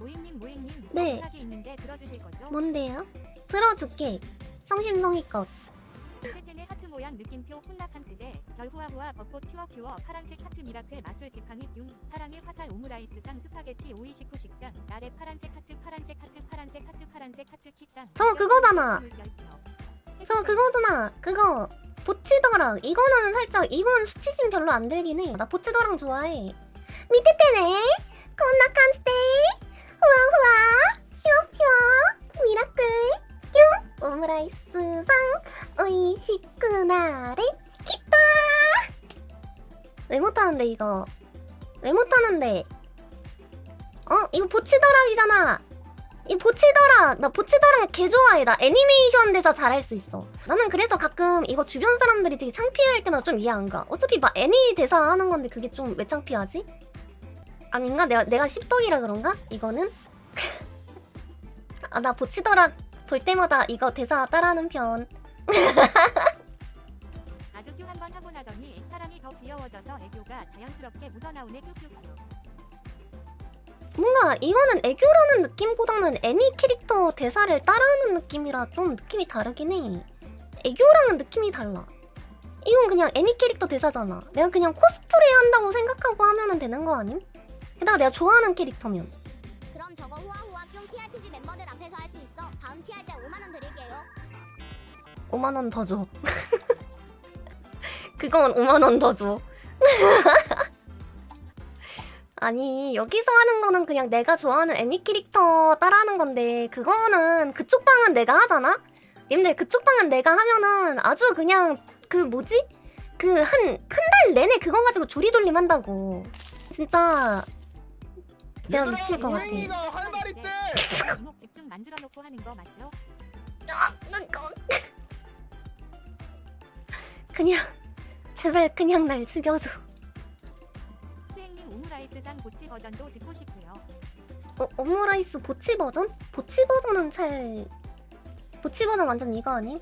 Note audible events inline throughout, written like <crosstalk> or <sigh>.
모잉님 모잉님 네. 네. 게 있는데 들어주실 거죠? 뭔데요? 들어줄게. 성심성의껏. 세텐의 하트 모양 느낌표 훈락한 찌대 별후아후아 벚꽃 퓨어 퓨어 파란색 하트 미라클 마술 지팡이 듐 사랑의 화살 오므라이스 상 스파게티 오이시쿠 식당 나래 파란색 하트 파란색 하트 파란색 하트 파란색 하트 키땅 저 그거잖아. 저 그거잖아. 그거 보치더랑 이거는 살짝 이건 수치심 별로 안 들긴 해. 나 보치더랑 좋아해. 밑에 때네. 건낙한 스테. 후아후아. 퓨어퓨어. 미라클. 뀨. 오므라이스 상 오이시쿠나레 키타. 왜 못하는데 이거? 왜 못하는데? 어? 이거 보치더락이잖아. 이 보치더라 나 보치더라 개 좋아해 나 애니메이션 대사 잘할 수 있어 나는 그래서 가끔 이거 주변 사람들이 되게 창피할 때마다 좀 이해 안가 어차피 막 애니 대사 하는 건데 그게 좀 왜 창피하지? 아닌가? 내가 내가 십덕이라 그런가? 이거는? <laughs> 아 나 보치더라 볼 때마다 이거 대사 따라하는 편 <laughs> 아주큐 한번 하고 나더니 사람이 더 귀여워져서 애교가 자연스럽게 묻어나오네 큐큐큐 뭔가 이거는 애교라는 느낌보다는 애니 캐릭터 대사를 따라하는 느낌이라 좀 느낌이 다르긴 해. 애교랑은 느낌이 달라. 이건 그냥 애니 캐릭터 대사잖아. 내가 그냥 코스프레 한다고 생각하고 하면 되는 거 아님? 게다가 내가 좋아하는 캐릭터면. 그럼 저거 후아후아 뿅 TRPG 멤버들 앞에서 할 수 있어. 다음 티할때 5만 원 드릴게요. 5만 원 더 줘. <laughs> 그건 5만 원 더 줘. <laughs> 아니 여기서 하는 거는 그냥 내가 좋아하는 애니 캐릭터 따라하는 건데 그거는 그쪽 방은 내가 하잖아. 님들 그쪽 방은 내가 하면은 아주 그냥 그 뭐지? 그 한 한 달 내내 그거 가지고 조리돌림 한다고. 진짜 내가 미칠 것 같아. 오행이가 할말 있대. 이목 집중 만들어 놓고 하는 거 맞죠? 그냥 제발 그냥 날 죽여줘. 수행님 오므라이스상 보치 버전도 듣고 싶고요 어, 오므라이스 보치 버전? 보치 버전은 잘 보치 버전 완전 이거 아님?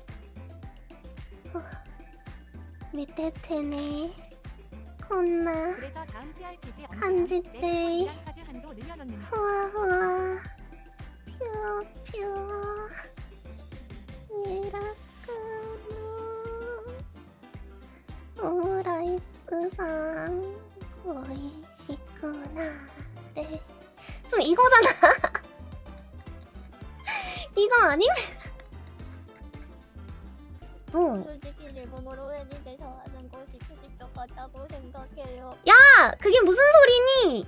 후, 밑에 테네 혼나 그래서 다음 늘려놓 오므라이스상 오이시쿠나레 좀 이거잖아 <laughs> 이거 아님? 어. 솔직히 일본어로 애니 대사 하는 거 시키실 것 같다고 생각해요. 야, 그게 무슨 소리니?